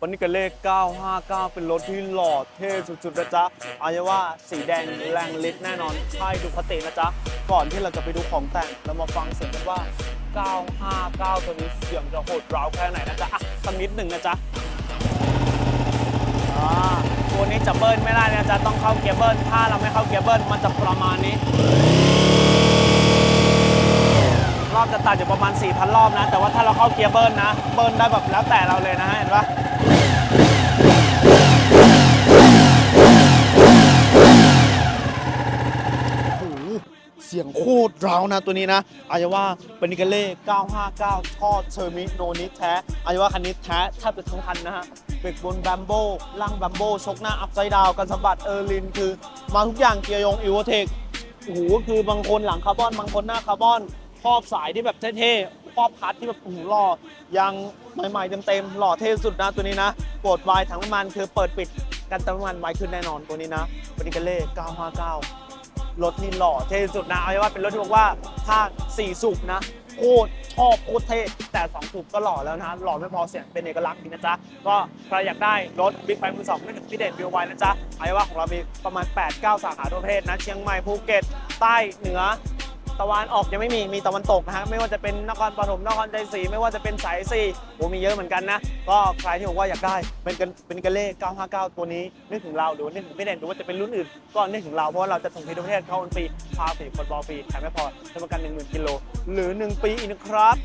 ปนิกาเล่959 เป็นรถที่หล่อเท่สุดๆนะจ๊ะเอาเรียกว่าสีแดงแรงฤทธิ์แน่นอนใช่ดูคตินะจ๊ะ ก่อนที่เราจะไปดูของแต่งเรามาฟังเสียงกันว่า 959 ตัวนี้เสียงจะโหดร้าวแค่ไหนนะจ๊ะอะสักนิดหนึ่งนะจ๊ะอ่าตัวนี้จะเบิ้ลไม่ได้นะจ๊ะต้องเข้าเกียร์เบิ้ลถ้าเราไม่เข้าเกียร์เบิ้ลมันจะประมาณนี้ อบจะตัดอยู่ประมาณ 4,000 รอบนะ แต่ว่าถ้าเราเข้าเกียร์เบิ้ลนนะ เบิ้ลได้แบบแล้วแต่เราเลยนะฮะเห็นปะโอ้โหเสียงโคตรร้าวนะตัวนี้นะอายว่าเป็นนิกาเล่ 959 ทอดเชอร์มิโนนิแท้อายว่าคันนี้แท้แทบจะทั้งคันนะฮะเบรกบนแบมโบล่างแบมโบชกหน้าอัพไซด์ดาวกันสะบัดเออร์ลิน คือ มาทุกอย่างเกียร์ยงอิวเทคโอ้โหคือบางคนหลังคาร์บอน บางคนหน้าคาร์บอน ครอบสายที่แบบเท่ๆครอบพัดที่แบบโอ้โหหล่อยังใหม่ๆเต็มๆหล่อเท่สุดนะตัวนี้นะโปรดวายถังน้ำมันคือเปิดปิดกันติมน้ำมันไวขึ้นแน่นอนตัวนี้นะบริกาเล่959รถนี่หล่อเท่สุดนะเอาไว้ว่าเป็นรถที่บอกว่าถ้า4สูบนะโคตรชอบโคตรเท่แต่2สูบก็หล่อแล้วนะหล่อไม่พอเสียงเป็นเอกลักษณ์ดีนะจ๊ะก็ใครอยากได้รถบิ๊กไบค์มือสองไม่ถึงพี่เด่นวิวไวนะจ๊ะเอาไว้ว่าของเรามีประมาณ 8-9 สาขาทั่วประเทศนะเชียงใหม่ภูเก็ตใต้เหนือ ตะวันออกยังไม่มีมีตะวันตกนะฮะไม่ว่าจะเป็นนครปฐมนครใจศรีไม่ว่าจะเป็นสายสี่โอ้มีเยอะเหมือนกันนะ ก็ใครที่บอกว่าอยากได้เป็นกันเป็นกันเล่959 ตัวนี้นึกถึงเราหรือนึกถึงพี่เด่นหรือว่าจะเป็นรุ่นอื่นก็นึกถึงเราเพราะว่าเราจะส่งที่ทั่วประเทศเข้าฟรีพาฟรีคนบอลฟรีแถมไม่พอทำประกัน 10,000กิโลหรือ 1 ปีอีกนะครับ